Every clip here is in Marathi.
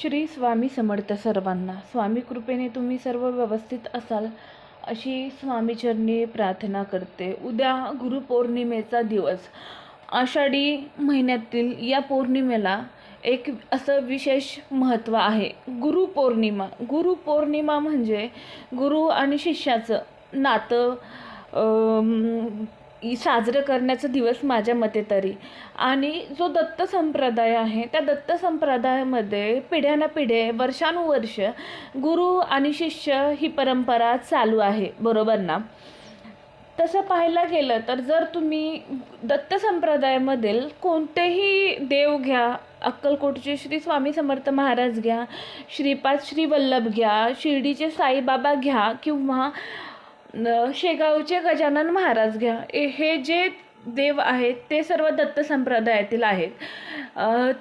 श्री स्वामी समर्थ सर्वांना स्वामी कृपेने तुम्ही सर्व व्यवस्थित असाल अशी स्वामीचरणी प्रार्थना करते. उद्या गुरुपौर्णिमेचा दिवस. आषाढी महिन्यातील या पौर्णिमेला एक असं विशेष महत्त्व आहे. गुरुपौर्णिमा गुरुपौर्णिमा म्हणजे गुरु आणि शिष्याचं नातं साजरं करण्याचा दिवस माझ्या मते तरी. आणि जो दत्त संप्रदाय आहे त्या दत्त संप्रदायामध्ये पिढ्यानपिढे वर्षानुवर्ष गुरु आणि शिष्य ही परंपरा चालू आहे बरोबर ना? तसं पाहायला गेलं तर जर तुम्ही दत्त संप्रदायामधील कोणतेही देव घ्या अक्कलकोटचे श्री स्वामी समर्थ महाराज घ्या श्रीपाद श्री वल्लभ घ्या शिर्डीचे साईबाबा घ्या किंवा शेगावचे गजानन महाराज घ्या. ए- हे जे देव आहेत ते सर्व दत्त संप्रदायातील आहेत.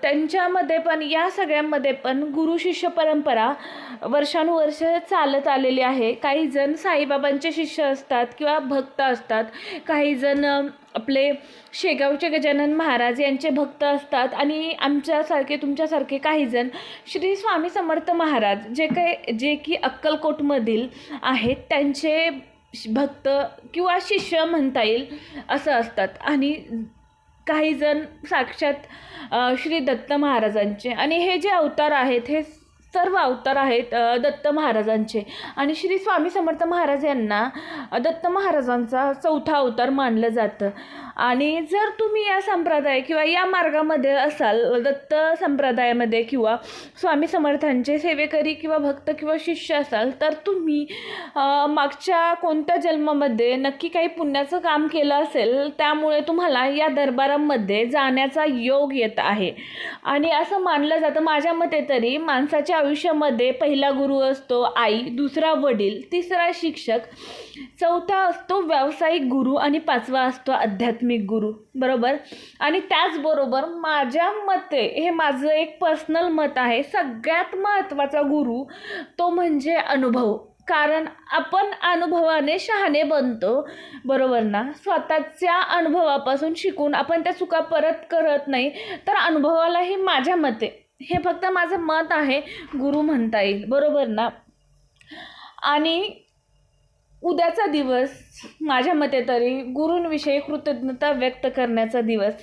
त्यांच्यामध्ये पण या सगळ्यांमध्ये पण गुरु शिष्य परंपरा वर्षानुवर्ष चालत आलेली आहे. काही जण साईबाबांचे शिष्य असतात किंवा भक्त असतात. काही जण आपले शेगावचे गजानन महाराज यांचे भक्त असतात. आणि आमच्यासारखे तुमच्यासारखे काही जण श्री स्वामी समर्थ महाराज जे काही जे की अक्कलकोटमधील आहेत त्यांचे भक्त किंवा शिष्य म्हणता येईल असं असतात. आणि काही जण साक्षात श्री दत्त महाराजांचे. आणि हे जे अवतार आहेत हे सर्व अवतार आहेत दत्त महाराजांचे. आणि श्री स्वामी समर्थ महाराज यांना दत्त महाराजांचा चौथा अवतार मानलं जातं. आणि जर तुम्ही या संप्रदाय किंवा या मार्गामध्ये असाल दत्त संप्रदायामध्ये किंवा स्वामी समर्थांचे सेवेकरी किंवा भक्त किंवा शिष्य असाल तर तुम्ही मागच्या कोणत्या जन्मामध्ये नक्की काही पुण्याचं काम केलं असेल त्यामुळे तुम्हाला या दरबारामध्ये जाण्याचा योग येत आहे. आणि असं मानलं जातं माझ्या मते तरी माणसाच्या आयुष्यामध्ये पहिला गुरु असतो आई दुसरा वडील तिसरा शिक्षक चौथा असतो व्यावसायिक गुरु आणि पाचवा असतो आध्यात्मिक गुरु. बरोबर? आणि त्याचबरोबर माझ्या मते हे माझं एक पर्सनल मत आहे सगळ्यात महत्त्वाचा गुरु तो म्हणजे अनुभव. कारण आपण अनुभवाने शहाणे बनतो बरोबर ना? स्वतःच्या अनुभवापासून शिकून आपण त्या चुका परत करत नाही तर अनुभवालाही माझ्या मते. हे फक्त माझं मत आहे गुरु म्हणता येईल. बरोबर ना? आणि उद्याचा दिवस माझ्या मते तरी गुरूंविषयी कृतज्ञता व्यक्त करण्याचा दिवस.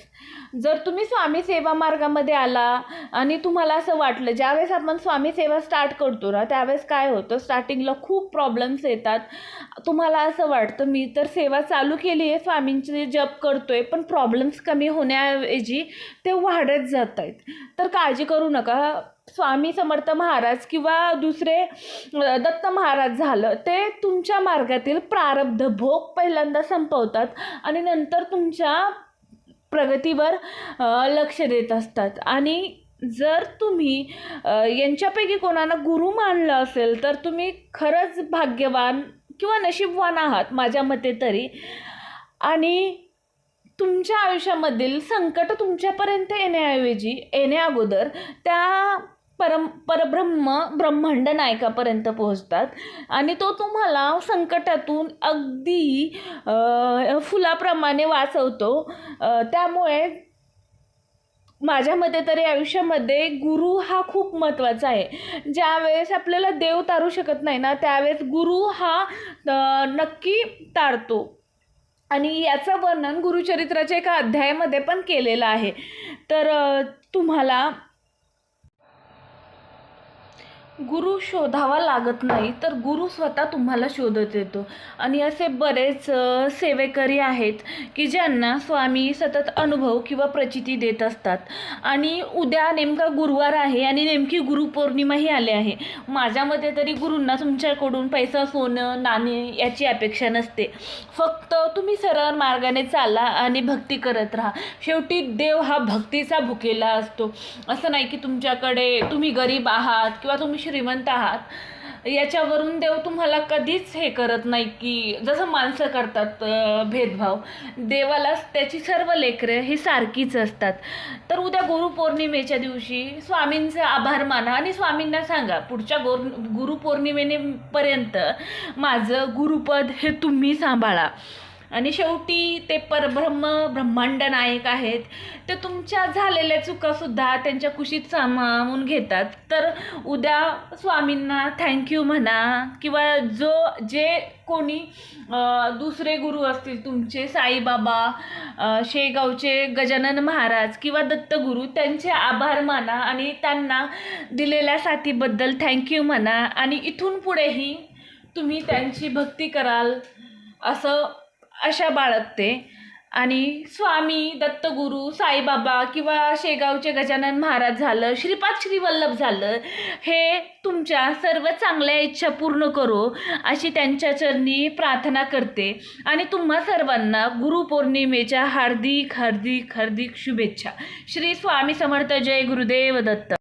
जर तुम्ही स्वामी सेवा मार्गामध्ये आला आणि तुम्हाला असं वाटलं ज्यावेळेस आपण स्वामी सेवा स्टार्ट करतो ना त्यावेळेस काय होतं? स्टार्टिंगला खूप प्रॉब्लेम्स येतात. तुम्हाला असं वाटतं मी तर सेवा चालू केली आहे स्वामींचे जप करतोय पण प्रॉब्लेम्स कमी होण्याऐवजी ते वाढत जात आहेत तर काळजी करू नका. स्वामी समर्थ महाराज किंवा दुसरे दत्त महाराज झालं ते तुमच्या मार्गातील प्रारब्ध भोग पहिल्यांदा संपवतात आणि नंतर तुमच्या प्रगतीवर लक्ष देत असतात. आणि जर तुम्ही यांच्यापैकी कोणाला गुरु मानलं असेल तर तुम्ही खरंच भाग्यवान किंवा नशीबवान आहात माझ्या मते तरी. आणि तुमच्या आयुष्यामधील संकट तुमच्यापर्यंत येण्याऐवजी येण्याअगोदर त्या परम परब्रह्म ब्रह्मांड नायकापर्यंत पोहोचतात. आणि तो तुम्हाला संकटातून अगदी फुलाप्रमाणे वाचवतो. त्यामुळे माझ्या मते तरी आयुष्यामध्ये गुरु हा खूप महत्त्वाचा आहे. ज्यावेळेस आपल्याला देव तारू शकत नाही ना त्यावेळेस गुरु हा नक्की तारतो. आणि याचं वर्णन गुरुचरित्राच्या एका अध्यायामध्ये पण केलेलं आहे. तर तुम्हाला गुरु शोधावा लागत नाही तर गुरु स्वतः तुम्हाला शोधत येतो. आणि असे बरेच सेवेकरी आहेत की ज्यांना स्वामी सतत अनुभव किंवा प्रचिती देत असतात. आणि उद्या नेमका गुरुवार आहे आणि नेमकी गुरुपौर्णिमाही आली आहे. माझ्यामध्ये तरी गुरूंना तुमच्याकडून पैसा सोनं नाणे याची अपेक्षा नसते. फक्त तुम्ही सरळ मार्गाने चाला आणि भक्ती करत राहा. शेवटी देव हा भक्तीचा भुकेला असतो. असं नाही की तुमच्याकडे तुम्ही गरीब आहात किंवा तुम्ही श्रीमंत आहात याच्यावरून देव तुम्हाला कधीच हे करत नाही की जसं माणसं करतात भेदभाव देवाला त्याची सर्व लेकरं ही सारखीच असतात. तर उद्या गुरुपौर्णिमेच्या दिवशी स्वामींचे आभार माना आणि स्वामींना सांगा पुढच्या गोर गुरुपौर्णिमेने पर्यंत माझं गुरुपद हे तुम्ही सांभाळा. आणि शेवटी ते परब्रह्म ब्रह्मांड नायक आहेत. ते तुमच्या झालेल्या चुकासुद्धा त्यांच्या कुशीत सामावून घेतात. तर उद्या स्वामींना थँक्यू म्हणा किंवा जो जे कोणी दुसरे गुरु असतील तुमचे साईबाबा शेगावचे गजानन महाराज किंवा दत्तगुरू त्यांचे आभार माना आणि त्यांना दिलेल्या साथीबद्दल थँक्यू म्हणा. आणि इथून पुढेही तुम्ही त्यांची भक्ती कराल असं आशा बाळगते. आणि स्वामी दत्तगुरू साईबाबा किंवा शेगावचे गजानन महाराज झालं श्रीपाद श्रीवल्लभ झालं हे तुमच्या सर्व चांगल्या इच्छा पूर्ण करो अशी त्यांच्या चरणी प्रार्थना करते. आणि तुम्हा सर्वांना गुरुपौर्णिमेच्या हार्दिक हार्दिक हार्दिक शुभेच्छा. श्री स्वामी समर्थ जय गुरुदेव दत्त.